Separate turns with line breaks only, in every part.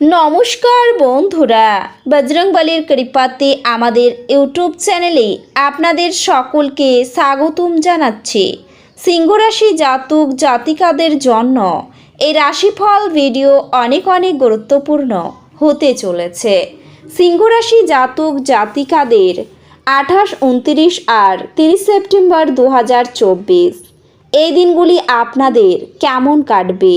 নমস্কার বন্ধুরা বজরংবলীর কৃপাতে আমাদের ইউটিউব চ্যানেলে আপনাদের সকলকে স্বাগতম জানাচ্ছি। সিংহরাশি জাতক জাতিকাদের জন্য এই রাশিফল ভিডিও অনেক অনেক গুরুত্বপূর্ণ হতে চলেছে। সিংহরাশি জাতক জাতিকাদের আঠাশ, উনত্রিশ আর তিরিশ সেপ্টেম্বর দু হাজার চব্বিশ। এই দিনগুলি আপনাদের কেমন কাটবে?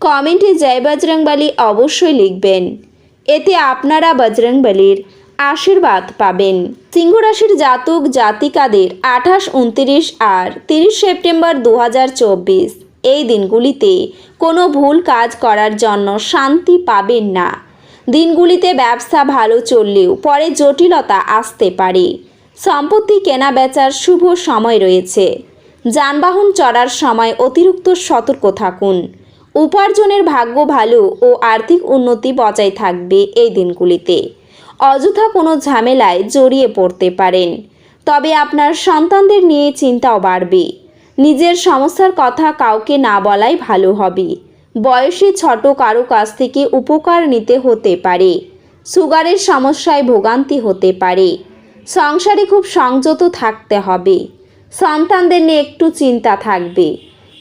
কমেন্টে জয় বজরংবলী অবশ্যই লিখবেন। এতে আপনারা বজরংবলীর আশীর্বাদ পাবেন। সিংহ রাশির জাতক, জাতিকাদের আঠাশ, উনত্রিশ আর তিরিশ সেপ্টেম্বর দু হাজার চব্বিশ এই দিনগুলিতে কোনো ভুল কাজ করার জন্য শান্তি পাবেন না। দিনগুলিতে ব্যবসা ভালো চললেও পরে জটিলতা আসতে পারে। সম্পত্তি কেনা বেচার শুভ সময় রয়েছে। যানবাহন চড়ার সময় অতিরিক্ত সতর্ক থাকুন। উপার্জনের ভাগ্য ভালো ও আর্থিক উন্নতি বজায় থাকবে এই দিনগুলিতে। অযথা কোনো ঝামেলায় জড়িয়ে পড়তে পারেন। তবে আপনার সন্তানদের নিয়ে চিন্তাও বাড়বে। নিজের সমস্যার কথা কাউকে না বলাই ভালো হবে। বয়সে ছোট কারও কাছ থেকে উপকার নিতে হতে পারে। সুগারের সমস্যায় ভোগান্তি হতে পারে। সংসারে খুব সংযত থাকতে হবে। সন্তানদের নিয়ে একটু চিন্তা থাকবে।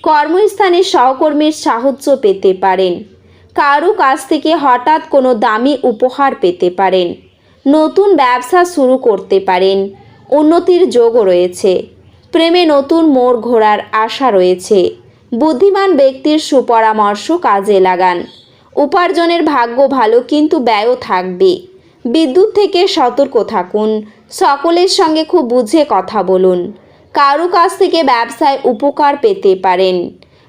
কর্মস্থানে সহকর্মীর সাহায্য পেতে পারেন। কারও কাছ থেকে হঠাৎ কোনো দামি উপহার পেতে পারেন। নতুন ব্যবসা শুরু করতে পারেন। উন্নতির যোগও রয়েছে। প্রেমে নতুন মোড় ঘোরার আশা রয়েছে। বুদ্ধিমান ব্যক্তির সুপরামর্শ কাজে লাগান। উপার্জনের ভাগ্য ভালো কিন্তু ব্যয়ও থাকবে। বিদ্যুৎ থেকে সতর্ক থাকুন। সকলের সঙ্গে খুব বুঝে কথা বলুন। কারও কাছ থেকে ব্যবসায় উপকার পেতে পারেন।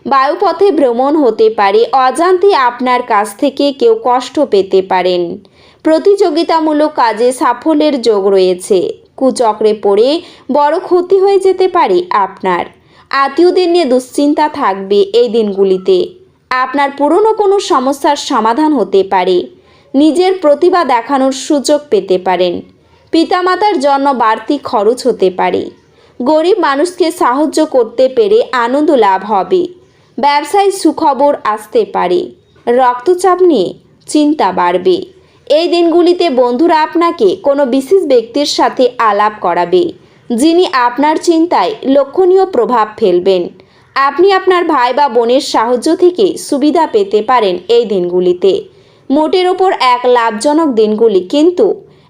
বায়ুপথে ভ্রমণ হতে পারে, অজান্তে আপনার কাছ থেকে কেউ কষ্ট পেতে পারেন। প্রতিযোগিতামূলক কাজে সাফল্যের যোগ রয়েছে। কুচক্রে পড়ে বড় ক্ষতি হয়ে যেতে পারে আপনার। আত্মীয়দের নিয়ে দুশ্চিন্তা থাকবে এই দিনগুলিতে। আপনার পুরনো কোনো সমস্যার সমাধান হতে পারে। নিজের প্রতিভা দেখানোর সুযোগ পেতে পারেন। পিতামাতার জন্য বাড়তি খরচ হতে পারে। গরিব মানুষকে সাহায্য করতে পেরে আনন্দ লাভ হবে। ব্যবসায় সুখবর আসতে পারে। রক্তচাপ নিয়ে চিন্তা বাড়বে। এই দিনগুলিতে বন্ধুরা আপনাকে কোনো বিশেষ ব্যক্তির সাথে আলাপ করাবে, যিনি আপনার চিন্তায় লক্ষণীয় প্রভাব ফেলবেন। আপনি আপনার ভাই বা বোনের সাহায্য থেকে সুবিধা পেতে পারেন এই দিনগুলিতে। মোটের ওপর এক লাভজনক দিনগুলি কিন্তু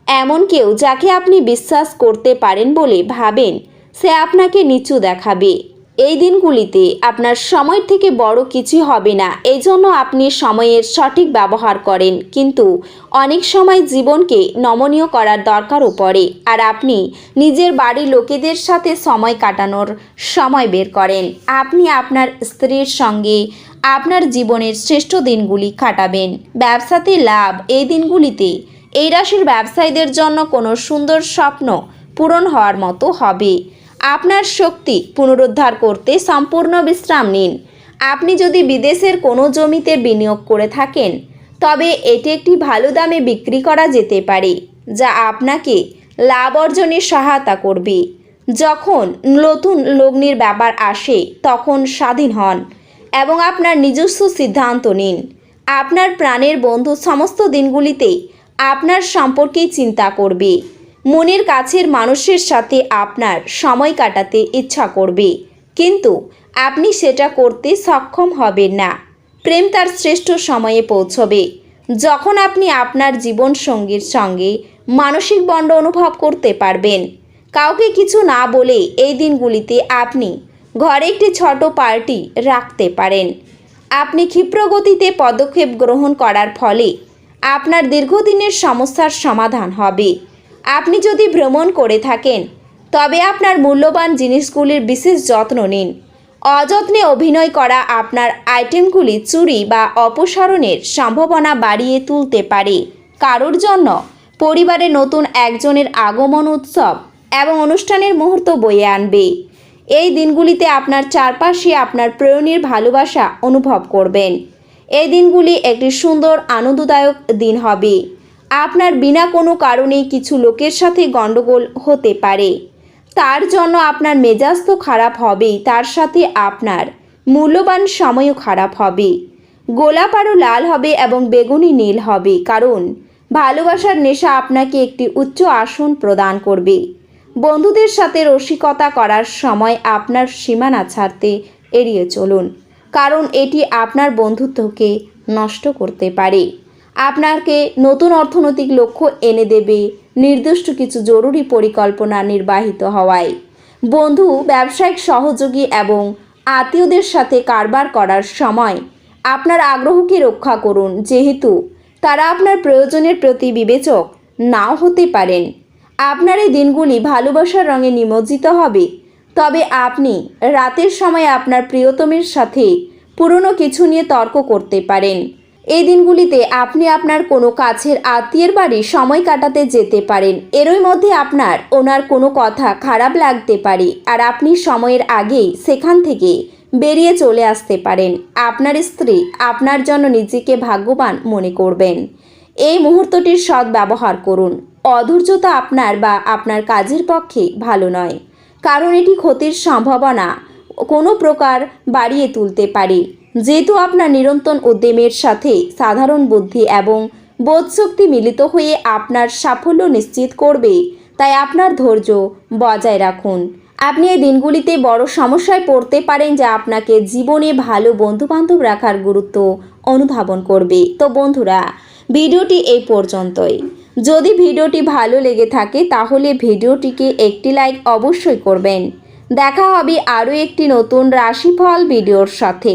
এমন কেউ যাকে আপনি বিশ্বাস করতে পারেন বলে ভাবেন সে আপনাকে নিচু দেখাবে। এই দিনগুলিতে আপনার সময় থেকে বড় কিছু হবে না। এই জন্য আপনি সময়ের সঠিক ব্যবহার করেন। কিন্তু অনেক সময় জীবনকে নমনীয় করার দরকারও পড়ে আর আপনি নিজের বাড়ির লোকেদের সাথে সময় কাটানোর সময় বের করেন। আপনি আপনার স্ত্রীর সঙ্গে আপনার জীবনের শ্রেষ্ঠ দিনগুলি কাটাবেন। ব্যবসাতে লাভ। এই দিনগুলিতে এই রাশির ব্যবসায়ীদের জন্য কোনো সুন্দর স্বপ্ন পূরণ হওয়ার মতো হবে। আপনার শক্তি পুনরুদ্ধার করতে সম্পূর্ণ বিশ্রাম নিন। আপনি যদি বিদেশের কোনো জমিতে বিনিয়োগ করে থাকেন, তবে এটি একটি ভালো দামে বিক্রি করা যেতে পারে, যা আপনাকে লাভ অর্জনে সহায়তা করবে। যখন নতুন লগ্নির ব্যাপার আসে, তখন স্বাধীন হন এবং আপনার নিজস্ব সিদ্ধান্ত নিন। আপনার প্রাণের বন্ধু সমস্ত দিনগুলিতে আপনার সম্পর্কেই চিন্তা করবে। মনের কাছের মানুষের সাথে আপনার সময় কাটাতে ইচ্ছা করবে। কিন্তু আপনি সেটা করতে সক্ষম হবেন না। প্রেম তার শ্রেষ্ঠ সময়ে পৌঁছবে। যখন আপনি আপনার জীবন সঙ্গীর সঙ্গে মানসিক বন্ড অনুভব করতে পারবেন। কাউকে কিছু না বলে এই দিনগুলিতে আপনি ঘরে একটি ছোট পার্টি রাখতে পারেন। আপনি ক্ষিপ্রগতিতে পদক্ষেপ গ্রহণ করার ফলে আপনার দীর্ঘদিনের সমস্যার সমাধান হবে। আপনি যদি ভ্রমণ করে থাকেন, তবে আপনার মূল্যবান জিনিসগুলির বিশেষ যত্ন নিন। অযত্নে অভিনয় করা আপনার আইটেমগুলি চুরি বা অপসারণের সম্ভাবনা বাড়িয়ে তুলতে পারে। কারোর জন্য পরিবারে নতুন একজনের আগমন উৎসব এবং অনুষ্ঠানের মুহূর্ত বয়ে আনবে। এই দিনগুলিতে আপনার চারপাশে আপনার প্রেরণীর ভালোবাসা অনুভব করবেন। এই দিনগুলি একটি সুন্দর, আনন্দদায়ক দিন হবে। আপনার বিনা কোনো কারণে কিছু লোকের সাথে গণ্ডগোল হতে পারে। তার জন্য আপনার মেজাজ তো খারাপ হবেই, তার সাথে আপনার মূল্যবান সময়ও খারাপ হবে। গোলাপ আরও লাল হবে এবং বেগুনি নীল হবে, কারণ ভালোবাসার নেশা আপনাকে একটি উচ্চ আসন প্রদান করবে। বন্ধুদের সাথে রসিকতা করার সময় আপনার সীমানা ছাড়তে এড়িয়ে চলুন, কারণ এটি আপনার বন্ধুত্বকে নষ্ট করতে পারে। আপনাকে নতুন অর্থনৈতিক লক্ষ্য এনে দেবে। নির্দিষ্ট কিছু জরুরি পরিকল্পনা নির্বাহিত হওয়ায়। বন্ধু, ব্যবসায়িক সহযোগী এবং আত্মীয়দের সাথে কারবার করার সময় আপনার আগ্রহকে রক্ষা করুন। যেহেতু তারা আপনার প্রয়োজনের প্রতি বিবেচক নাও হতে পারেন। আপনার এই দিনগুলি ভালোবাসার রঙে নিমজ্জিত হবে। তবে আপনি রাতের সময় আপনার প্রিয়তমের সাথে পুরনো কিছু নিয়ে তর্ক করতে পারেন। এই দিনগুলিতে আপনি আপনার কোনো কাছের আত্মীয়ের বাড়ি সময় কাটাতে যেতে পারেন। এরই মধ্যে আপনার ওনার কোনো কথা খারাপ লাগতে পারে আর আপনি সময়ের আগেই সেখান থেকে বেরিয়ে চলে আসতে পারেন। আপনার স্ত্রী আপনার জন্য নিজেকে ভাগ্যবান মনে করবেন। এই মুহূর্তটির সৎ ব্যবহার করুন। অধৈর্যতা আপনার বা আপনার কাজের পক্ষে ভালো নয়। কারণ এটি ক্ষতির সম্ভাবনা কোনো প্রকার বাড়িয়ে তুলতে পারে। যেহেতু আপনার নিরন্তর উদ্যমের সাথে সাধারণ বুদ্ধি এবং বোধশক্তি মিলিত হয়ে আপনার সাফল্য নিশ্চিত করবে, তাই আপনার ধৈর্য বজায় রাখুন। আপনি এই দিনগুলিতে বড় সমস্যায় পড়তে পারেন যা আপনাকে জীবনে ভালো বন্ধুবান্ধব রাখার গুরুত্ব অনুধাবন করবে। তো বন্ধুরা, ভিডিওটি এই পর্যন্তই। যদি ভিডিওটি ভালো লেগে থাকে, তাহলে ভিডিওটিকে একটি লাইক অবশ্যই করবেন। দেখা হবে আরও একটি নতুন রাশিফল ভিডিওর সাথে।